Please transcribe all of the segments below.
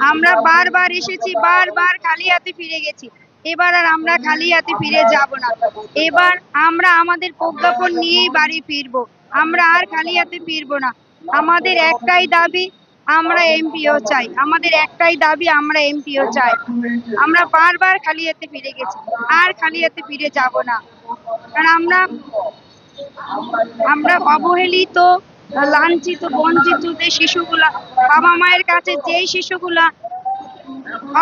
আমরা বারবার এসেছি, বারবার খালি হাতে ফিরে গেছি। এবার আর আমরা খালি হাতে ফিরে যাব না। এবার আমরা আমাদের প্রজ্ঞাপন নিয়েই বাড়ি ফিরবো। আমরা আর খালি হাতে ফিরবো না। আমাদের একটাই দাবি, আমরা এমপিও চাই। আমাদের একটাই দাবি, আমরা এমপিও চাই। আমরা বারবার খালি হাতে ফিরে গেছি। আর খালি হাতে ফিরে যাব না। কারণ আমরা আমরা অবহেলিত লাঞ্ছিত বঞ্চিত যে শিশুগুলা বাবা মায়ের কাছে যেই শিশুগুলা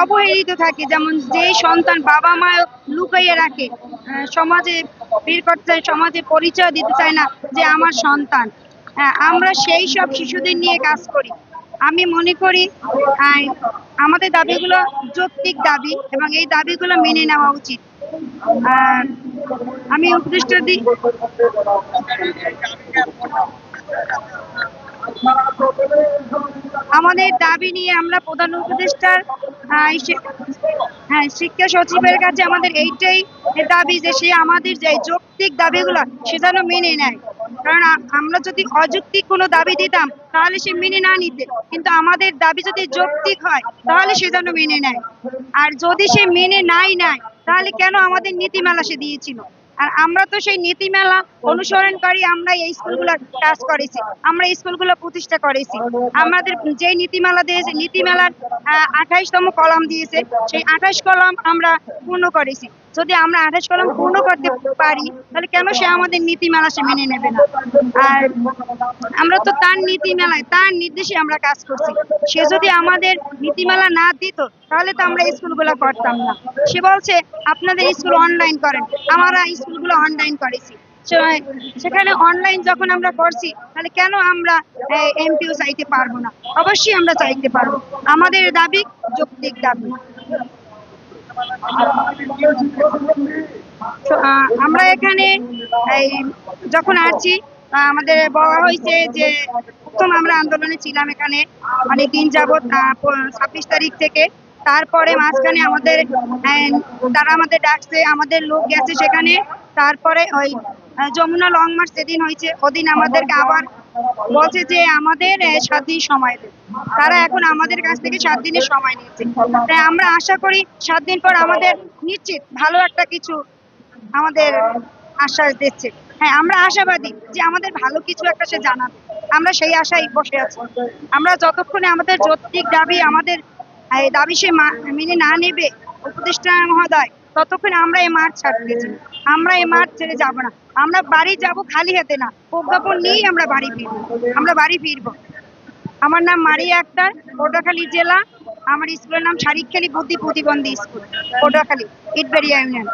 অবহেলিত থাকে যেমন যেই সন্তান বাবা মা লুকাইয়ে রাখে সমাজে বের করতে সমাজে পরিচয় দিতে চায় না যে আমার সন্তান। হ্যাঁ, আমরা সেই সব শিশুদের নিয়ে কাজ করি। আমি মনে করি আমাদের দাবিগুলো যৌক্তিক দাবি এবং এই দাবিগুলো মেনে নেওয়া উচিত। আমি উপদেষ্টা দিই আমাদের দাবি নিয়ে আমরা প্রধান উপদেষ্টার হ্যাঁ শিক্ষা সচিবের কাছে আমাদের এইটাই দাবি যে সে আমাদের যে যৌক্তিক দাবিগুলো, সে যেন মেনে নেয়। কারণ আমরা যদি অযৌক্তিক কোনো দাবি দিতাম, তাহলে সে মেনে না নিতে। কিন্তু আমাদের দাবি যদি যৌক্তিক হয়, তাহলে সে যেন মেনে নেয়। আর যদি সে মেনে নাই নেয় তাহলে কেন আমাদের নীতিমালা সে দিয়েছিল? আর আমরা তো সেই নীতিমালা অনুসরণকারী আমরা এই স্কুলগুলো কাজ করেছি। আমরা এই স্কুলগুলো প্রতিষ্ঠা করেছি। আমাদের যে নীতিমালা দিয়েছে, নীতিমালার আঠাশতম কলাম দিয়েছে, সেই আঠাশ কলাম আমরা পূর্ণ করেছি। যদি আমরা আঠাশ কলাম পূর্ণ করতে পারি, তাহলে কেন সে আমাদের নীতিমালা সে মেনে নেবে না? আর আমরা তো তার নীতিমালায়, তার নির্দেশে আমরা কাজ করছি। সে যদি আমাদের নীতিমালা না দিত, তাহলে তো আমরা স্কুলগুলো করতাম না। সে বলছে, আপনাদের স্কুল অনলাইন করেন। আমরা স্কুলগুলো অনলাইন করেছি। সেখানে অনলাইন যখন আমরা করছি, তাহলে কেন আমরা এমপিও চাইতে পারব না? অবশ্যই আমরা চাইতে পারব। আমাদের দাবি যৌক্তিক দাবি। আমরা এখানে যখন আসছি আমাদের বলা হয়েছে যে, প্রথম আমরা আন্দোলনে ছিলাম এখানে অনেক দিন যাবৎ ছাব্বিশ তারিখ থেকে। তারপরে মাঝখানে আমাদের তারা আমাদের ডাকছে, আমাদের লোক গেছে সেখানে। তারপরে ওই যমুনা লং মার্চ যেদিন হয়েছে, ওদিন আমাদেরকে আবার বলছে যে আমাদের সাত দিন সময় দেবে। তারা এখন আমাদের কাছ থেকে সাত দিনের সময় নিয়েছে তাই আমরা আশা করি সাত দিন পর আমাদের নিশ্চিত ভালো একটা কিছু আমাদের আশ্বাস দিচ্ছে। হ্যাঁ আমরা আশাবাদী যে আমাদের ভালো কিছু একটা সে জানাবে। আমরা সেই আশায় বসে আছি। আমরা যতক্ষণে আমাদের যৌক্তিক দাবি আমাদের দাবি সে মেনে না নেবে, উপদেষ্টা মহোদয় ততক্ষণ আমরা এই মাঠ ছাড়তেছি আমরা এই মাঠ ছেড়ে যাব না। আমরা বাড়ি যাব খালি হাতে না। প্রজ্ঞাপন নিয়েই আমরা বাড়ি ফিরব। আমরা বাড়ি ফিরব। আমার নাম মারিয়া আক্তার পটুয়াখালী জেলা। আমার স্কুলের নাম শারিকখালী বুদ্ধি প্রতিবন্ধী স্কুল পটুয়াখালী ইটবেরিয়া ইউনিয়ন।